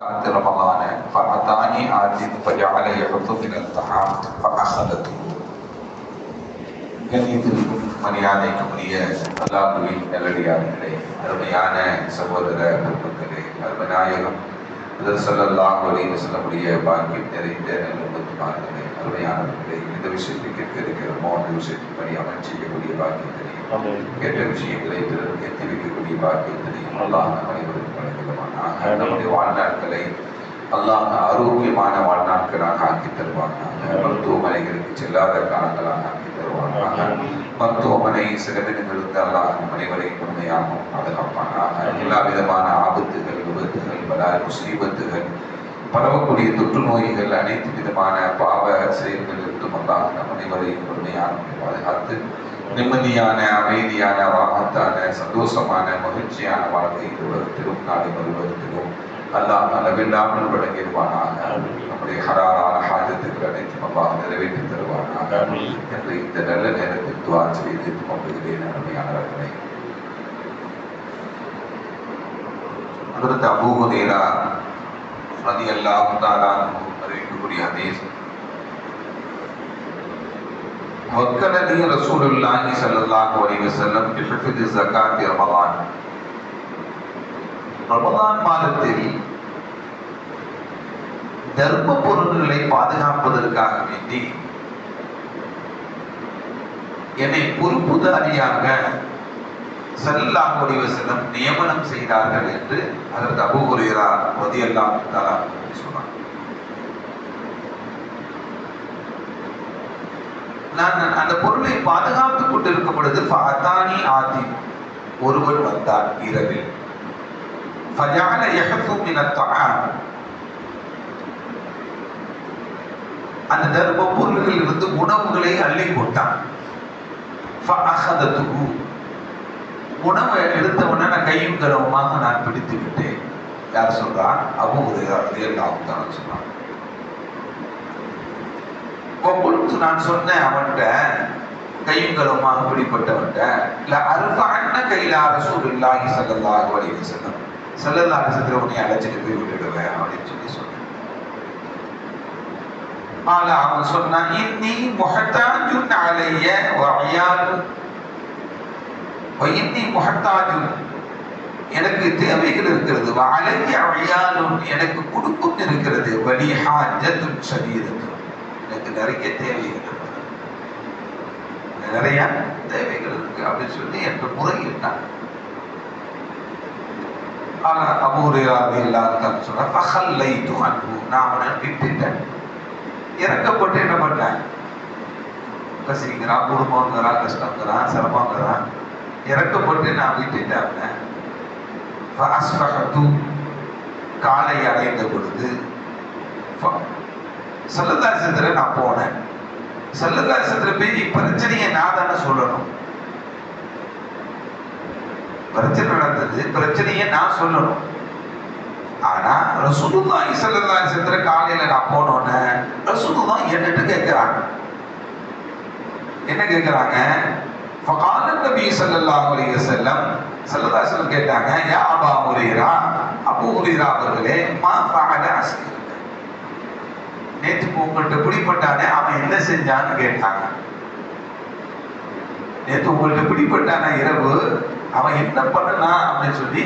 كانت رمضان فأتاني آت فجعل يحط من الطعام فأخذته கண்ணியத்திற்கும் மரியாதைக்கும் உரிய அல்லாஹுவின் நல்லடியார்களே அருமையான சகோதர குடும்பங்களே அருமநாயகம் சொல்லல்லாஹ் வரையில் சொல்லக்கூடிய பாக்கியம் நிறைந்த நல்லுமார்களே அருமையானவர்களே இந்த விஷயத்தை கேட்க இருக்கிறோமோ அந்த விஷயத்தின்படி அமல் செய்யக்கூடிய பாக்கியம் தெரியும் கேட்ட விஷயங்களை பிறருக்கு எத்தி வைக்கக்கூடிய பாக்கியம் தெரியும் அல்லாஹ் நம் வழங்குவானாக நம்முடைய வாழ்நாட்களை அல்லாஹ் ஆரோக்கியமான வாழ்நாட்களாக ஆக்கி தருவானாக. மருத்துவமனைகளுக்கு செல்லாத காலங்களாக ஆக்கி தருவானாக. மருத்துவமனை சிறப்பினங்களுக்கு அல்லாஹ் நம் அனைவரையும் உண்மையாகவும் பாதுகாப்பானாக. எல்லா விதமான ஆபத்துகள் விபத்துகள் பல முசீபத்துகள் பரவக்கூடிய தொற்று நோய்கள் அனைத்து விதமான பாவ செயல்களிலிருந்தும் அல்லாஹ் நம் அனைவரையும் உண்மையாக பாதுகாத்து நிம்மதியான அமைதியான வாகத்தான சந்தோஷமான மகிழ்ச்சியான வாழ்க்கை உலகத்திலும் நாளை மறுபலத்திலும் அல்லாஹ் அளவில்லாமல் வழங்கிடுவானாக நம்முடைய ஹராரான ஹாஜத்துக்கள் அனைத்தும் அல்லாஹ் நிறைவேற்றி தருவானாக. என்று இந்த நல்ல நேரத்தில் துவா செய்து கொண்டிருக்கிறேன் அருமையானவர்களை அதற்கு அபூ ஹுரைரா ரலியல்லாஹு தஆலா அறிவிக்கக்கூடிய அதே وكلني رسول الله صلى الله عليه وسلم بحفظ زكاة رمضان ரமதான் மாதத்தில் தர்ம பொருள்களை பாதுகாப்பதற்காக வேண்டி என்னை பொறுப்புதாரியாக செல்லாஹ் செல்லம் நியமனம் செய்தார்கள் என்று அதற்கு அபு ஹுரேரா ரதியல்லாஹு தஆலா சொன்னார் நான் அந்த பொருளை பாதுகாத்துக் கொண்டிருக்கும் பொழுது ஃபாத்தானி ஆதி. ஒருவர் வந்தார் இரவில். ஃபஜால யஹது மின அந்த தர்ம பொருள்களில் இருந்து உணவுகளை அள்ளி போட்டான். உணவை எடுத்தவன நான் கையும் கரவுமாக நான் பிடித்து விட்டேன் யார் சொல்றான் அபு உதயம் தான் சொன்னான். சொல்றான் நான் சொன்னேன் அவன்கிட்ட கையும் கலவுமாக பிடிப்பட்டவன்கிட்ட இல்ல அருபான கையிலாக கையில ரசூலுல்லாஹி ஸல்லல்லாஹு அலைஹி வஸல்லம். ஸல்லல்லாஹு உன்னை அழைச்சிட்டு போய் விட்டுடுவேன் அப்படின்னு சொல்லி சொன்னேன். ஆனா அவன் சொன்னான் இன்னி முஹத்தாஜுன் அலைய வஅயாலு இன்னி முஹத்தாஜுன். எனக்கு தேவைகள் இருக்கிறது. அலைய அழியாலும் எனக்கு கொடுக்கும் இருக்கிறது. வலி ஹாஜத்துன் சதீரத்து எனக்கு நிறைய தேவைகள் நிறைய தேவைகள் இருக்கு அப்படின்னு சொல்லி என்று முறையிட்டான். ஆனா அபூரையாவது இல்லாத சொன்னா பகல்லை துவன்பு நான் அவனை விட்டுட்டேன். இறக்கப்பட்டு என்ன பண்ணேன்? கசிங்கிறான் குடும்பங்கிறான் கஷ்டங்கிறான் சிரமங்கிறான். இறக்கப்பட்டு நான் விட்டுட்டேன் அவனை. காலை அடைந்த பொழுது செல்லதாசத்துல நான் போனேன். செல்லதாசத்துல போய் பிரச்சனையை நான் தானே சொல்லணும். பிரச்சனை நடந்தது பிரச்சனையை நான் சொல்லணும். ஆனா ரசூலுல்லாஹி ஸல்லல்லாஹு அலைஹி வஸல்லம் காலையில நான் போனோனே ரசூலுல்லாஹ் என்னட்டு கேக்குறாங்க. என்ன கேக்குறாங்க? ஃபகால நபி ஸல்லல்லாஹு அலைஹி வஸல்லம் ஸல்லல்லாஹு அலைஹி வஸல்லம் கேட்டாங்க யா அபா ஹுரைரா அபூ ஹுரைரா அவர்களே மா ஃபஅல அஸ்லி உங்கள்கிட்ட பிடிப்பட்டானே அவன் என்ன செஞ்சான்னு கேட்டாங்க. நேற்று உங்கள்கிட்ட பிடிப்பட்டான இரவு? அவன் என்ன பண்ணனா அப்படின்னு சொல்லி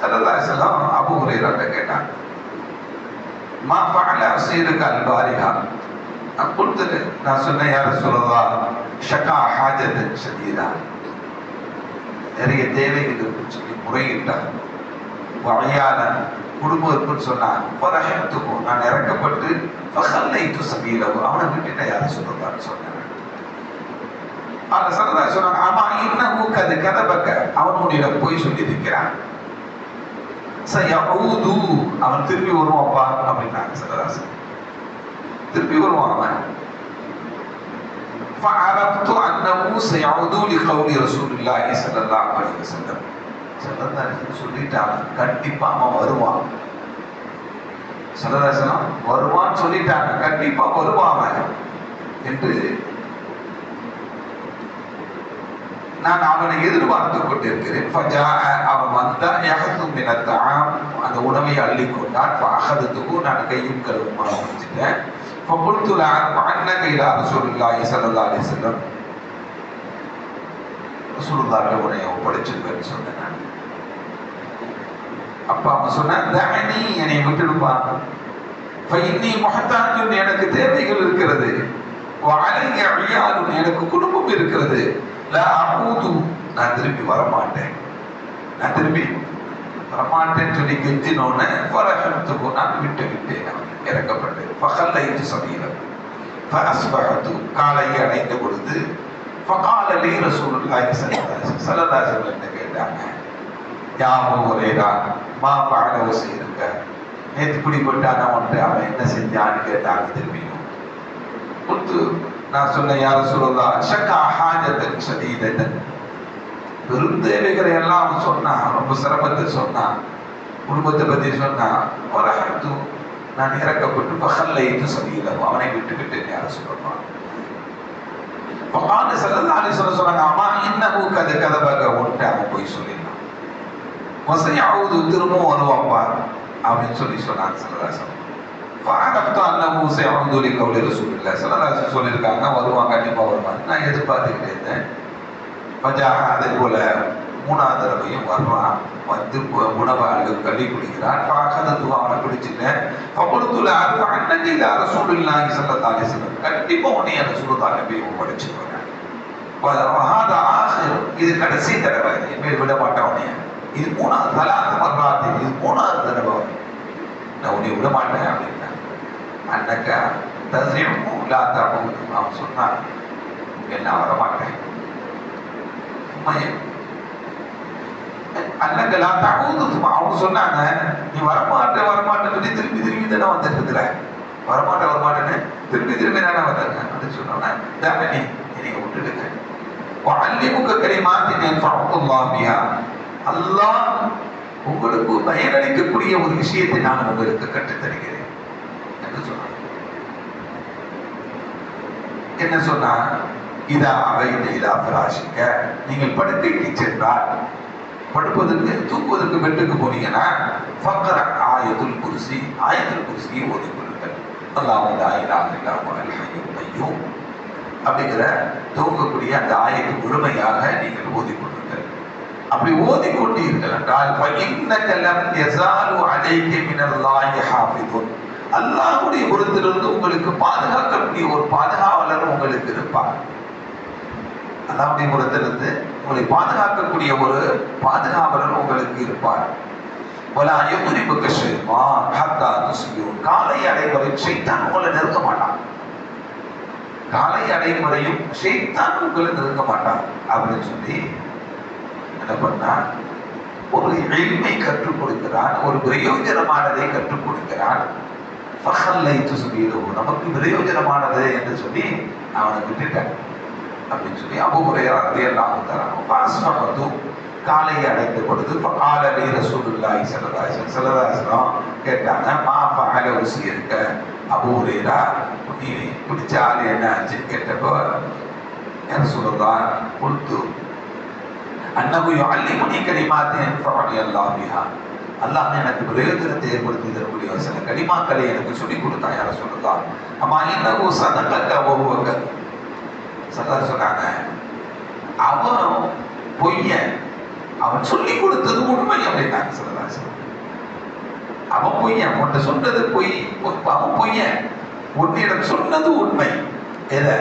சரதாசலம் அபு உரையிறாட்ட கேட்டாங்க. மா பகல அரசியலுக்கு அல்பாரிகா நான் கொடுத்துட்டு நான் சொன்னேன் யார சொல்லதா ஷகா ஹாஜத் சதீரா நிறைய தேவைகள் இருக்குன்னு சொல்லி முறையிட்டான் வகையான குடும்பம் இருக்குன்னு சொன்னான் பரஹத்துக்கும் நான் இறக்கப்பட்டு ஃபஹல்லைத்து சபீலவு அவனை விட்டுட்ட யார சொல்றதான்னு சொன்னேன் அந்த சரதா சொன்னாங்க ஆமா இன்னமும் கது கதபக்க அவனுடைய போய் சொல்லி இருக்கிறான் சயஊது அவன் திருப்பி வருவான்ப்பா அப்படின்னாங்க சரதாசன் திருப்பி வருவான் அவன் فعرفت أنه سيعود لقول رسول الله صلى الله عليه وسلم சரதாசன் சொல்லிட்டான் கண்டிப்பா அவன் வருவான். சரதாசனம் வருவான்னு சொல்லிட்டாங்க. கண்டிப்பா வருவான் அவன். என்று நான் அவனை எதிர்பார்த்து கொண்டிருக்கிறேன். ஃபஜாஅ, அவன் வந்தான் யஹதும் மின அந்த உணவை அள்ளி கொண்டான். ஃபஅஹதுதுஹு நான் கையும் கழுவுமா முடிச்சிட்டேன் ஃபகுல்து லஅன்னக இலா ரசூலுல்லாஹி ஸல்லல்லாஹு அலைஹி வஸல்லம். ரசூலுல்லாஹ்ட்ட உன்னை ஒப்படைச்சிருக்கேன்னு சொன்னேன் நான். அப்பா அவன் சொன்னார் தஅனி என்னை விட்டுடுப்பா. ஃபைன்னி முஹத்தாஜுன் எனக்கு தேவைகள் இருக்கிறது. வஅலைய அழியாலும் எனக்கு குடும்பம் இருக்கிறது. லா நான் திரும்பி வரமாட்டேன். நான் திரும்பி வரமாட்டேன்னு சொல்லி கெஞ்சினோன்னு பரகத்துக்கு நான் விட்டு விட்டேன். அவன் பகல்ல ஃபகல்லைத்து சமீலம் பரஸ்பகத்து காலையை அடைந்த பொழுது ஃபகால லீ ரசூலுல்லாஹி ஸல்லல்லாஹு அலைஹி வஸல்லம் என்ன கேட்டாங்க? யாவும் ஒரேடா மா பாடவ செய்யிருக்க நேற்று பிடிப்பட்டானா ஒன்று அவன் என்ன செஞ்சான்னு கேட்டாங்க திரும்பியும். கொடுத்து நான் சொன்னேன் யார சொல்லலாம் சக்கா ஹாஜத்தன் சதீதன் பெரும் தேவைகளை எல்லாம் அவன் சொன்னான் ரொம்ப சிரமத்தை சொன்னான். குடும்பத்தை பத்தி சொன்னான் வரஹத்து நான் இறக்கப்பட்டு பகல்ல இது சதியிலம் அவனை விட்டுக்கிட்டு யார சொல்லுவான் பகான செல்லதாலே சொல்ல சொன்னாங்க அம்மா இன்னமும் கதை கதை பார்க்க ஒன்று அவன் போய் சொல்லி வசையாவது திரும்பவும் வருவாப்பா அப்படின்னு சொல்லி சொன்னாங்க சிலராசன் பாரப்தா அன்னமு சேவந்தூலி கவுளியில் சொல்லல சிலராசன் சொல்லியிருக்காங்க வருவான் கண்டிப்பாக வருவான் நான் எதிர்பார்த்துக்கிட்டே இருந்தேன் பஜாக அதே போல மூணாவது தடவையும் வர்றான் வந்து உணவாளிகள் உணவை அள்ளி கள்ளி குடிக்கிறான் பார்க்கறதுக்கு அவனை பிடிச்சிட்டேன் பகுளத்துல அது அண்ணன் இல்ல ரசூலுல்லாஹி ஸல்லல்லாஹு அலைஹி வஸல்லம் கண்டிப்பா உன்னை ரசூலுல்லாஹி நபி ஒப்படைச்சிருவாங்க வஹாதா இது கடைசி தடவை இனிமேல் விட மாட்டேன் உன்னைய இது மூணாவது தலாத மர்ராத்தி இது மூணாவது தடவை நான் உன்னை விட மாட்டேன் அப்படின்னா அன்னக்கா தஸ்ரீமும் லா தபூது அவன் சொன்னான் நான் வர மாட்டேன் உண்மையே அன்னக்க லா தபூது அவங்க சொன்னாங்க நீ வரமாட்டே வரமாட்டேன்னு சொல்லி திருப்பி திருப்பி தானே வந்துட்டு இருக்கிற வரமாட்டேன் வரமாட்டேன்னு திருப்பி திருப்பி தானே வந்தாங்க அப்படின்னு சொன்னோன்னே தானே நீ நீங்க விட்டுடுங்க وعلمك كلمات ينفعك الله بها அல்லாஹ் உங்களுக்கு பயனளிக்கக்கூடிய ஒரு விஷயத்தை நான் உங்களுக்கு கற்றுத்தருகிறேன் என்று சொன்னார். என்ன சொன்னார்? இதா அவை இதா பிராசிக்க நீங்கள் படுக்கைக்கு சென்றால் படுப்பதற்கு தூங்குவதற்கு பெட்டுக்கு போனீங்கன்னா ஃபக்கர ஆயத்துல் குருசி. ஆயத்துல் குருசியை ஓதிக்கொள்ளுங்கள். அல்லாஹ் லா இல்லா ஹுவல் ஹய்யுல் அப்படிங்கிற தூங்கக்கூடிய அந்த ஆயத்து முழுமையாக நீங்கள் ஓதிக்கொள்ளுங்கள். அப்படி ஓதி கொண்டீர்கள் என்றால் இன்னக்கலம் எசாலு அழைக்கே மினல்லாஹி ஹாஃபிதுன். அல்லாஹ்வுடைய புறத்திலிருந்து உங்களுக்கு பாதுகாக்கக்கூடிய ஒரு பாதுகாவலர் உங்களுக்கு இருப்பார். அல்லாஹ்வுடைய புறத்திலிருந்து உங்களை பாதுகாக்கக்கூடிய ஒரு பாதுகாவலர் உங்களுக்கு இருப்பார். வலாயம் குறிப்புக்கு செய்வா ஹத்தா துசியூர் காலை அடைவரை செய்தான் உங்களை நெருங்க மாட்டான். காலை அடைமுறையும் செய்தான் உங்களை நெருங்க மாட்டார் அப்படின்னு சொல்லி என்ன பண்ணான் ஒரு எளிமை கற்றுக் கொடுக்கிறான் ஒரு பிரயோஜனமானதை கற்றுக் கொடுக்கிறான். ஃபஹல்லை துசுபீரோ நமக்கு பிரயோஜனமானது என்று சொல்லி அவனை விட்டுட்டான் அப்படின்னு சொல்லி அபுகுரையாரத்தை எல்லாம் தரான் பாசனம் வந்து காலையை அடைந்த பொழுது காலலி ரசூலுல்லாஹி ஸல்லல்லாஹு அலைஹி வஸல்லம் கேட்டாங்க மா பகல உசி இருக்க? அபூரேரா நீ பிடிச்ச ஆள் என்ன? ஆச்சுன்னு கேட்டப்போ என்ன சொல்லுதா கொடுத்து அன்னகு யுஅல்லிமுனி கலிமாத்தின் யன்ஃபஉனி அல்லாஹ் பிஹா. அல்லாஹ் எனக்கு பிரயோஜனத்தை ஏற்படுத்தி தரக்கூடிய சில கலிமாக்களை எனக்கு சொல்லிக் கொடுத்தான் யார சொல்லுதா? அம்மா இன்னகு சதகக்க ஒவ்வொருக்க சதா சொன்னாங்க அவன் பொய்யன் அவன் சொல்லி கொடுத்தது உண்மை அப்படின்னாங்க சிலதாசன் அவன் பொய்யன் உன்கிட்ட சொன்னது பொய் அவன் பொய்யன் உன்னிடம் சொன்னது உண்மை. எதை?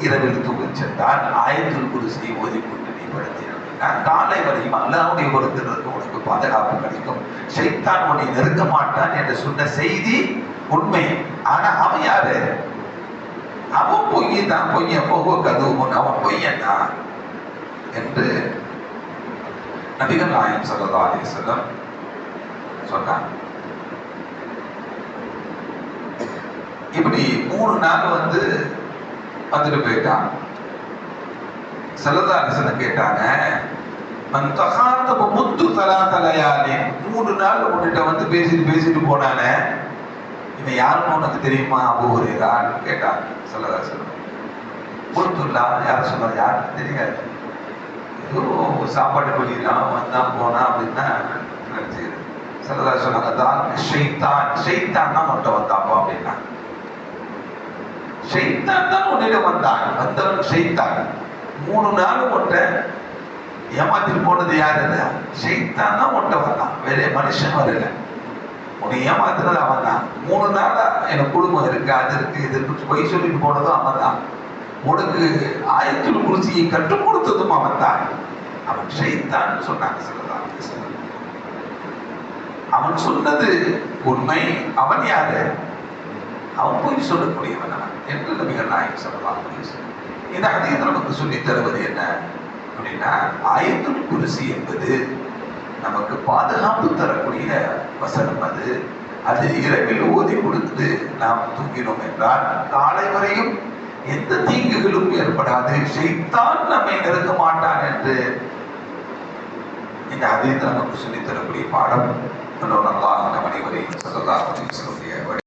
இரவில் தூங்கச் சென்றால் ஆயத்தில் குருசியை ஓதிக்கொண்டு நீ காலை வரையும் அல்லாவுடைய பொறுத்திலிருந்து உனக்கு பாதுகாப்பு கிடைக்கும். சைத்தான் உன்னை நெருக்க மாட்டான் என்று சொன்ன செய்தி உண்மை. ஆனா அவன் யாரு? அவன் பொய்ய தான் பொய்ய போக கதுவும். அவன் பொய்யன் என்று நபிகள் நாயம் சல்லா அலிஸ்லம் சொன்னான் இப்படி மூணு நாள் வந்து வந்துட்டு போயிட்டான் சல்லா கேட்டாங்க மன் முத்து தலா தலையானே மூணு நாள் உன்கிட்ட வந்து பேசிட்டு பேசிட்டு போனானே. இவன் யாருன்னு உனக்கு தெரியுமா அபூரேரான்னு கேட்டான் சல்லதாசன் கொடுத்துடலாம் யார் சொன்னார் யாருக்கு தெரியாது. ஏதோ சாப்பாடு பண்ணிடலாம் வந்தான் போனா அப்படின்னா நினைச்சு சிலதா சொன்னாங்க தான் ஷெய்தான் ஷெய்தான் தான் மட்டும் வந்தாப்பா அப்படின்னா. ஷெய்தான் தான் உன்னிடம் வந்தான். வந்தவன் ஷெய்தான் மூணு நாள் ஒட்ட. ஏமாத்திட்டு போனது யாரு அது தான் ஒட்ட வந்தான். வேற மனுஷன் வரல. உன்னை ஏமாத்துறது அவன் தான். மூணு நாளா எனக்கு குடும்பம் இருக்கு அது இருக்கு இது இருக்கு. பொய் சொல்லிட்டு போனதும் அவன் தான். உனக்கு ஆயத்தில் குறிச்சியை கற்றுக் கொடுத்ததும் அவன் தான். அவன் ஷெய்தான் சொன்னாங்க சொல்லலாம் அவன் சொன்னது உண்மை. அவன் யாரு? அவன் போய் சொல்லக்கூடியவன் அவன். என்று நபிகள் நாயகம் சொல்லலாம் இந்த ஹதீஸ் நமக்கு சொல்லி தருவது என்ன அப்படின்னா ஆயத்துல் குருசி என்பது நமக்கு பாதுகாப்பு தரக்கூடிய வசனம் அது. அது இரவில் ஓதி கொடுத்து நாம் தூங்கினோம் என்றால் காலை வரையும் எந்த தீங்குகளும் ஏற்படாது. செய்தான் நம்மை நெருங்க மாட்டான் என்று இந்த ஹதீஸ் நமக்கு சொல்லித் தரக்கூடிய பாடம். இன்னொரு அல்லாஹ் நம் அனைவரையும் சொல்லலாம்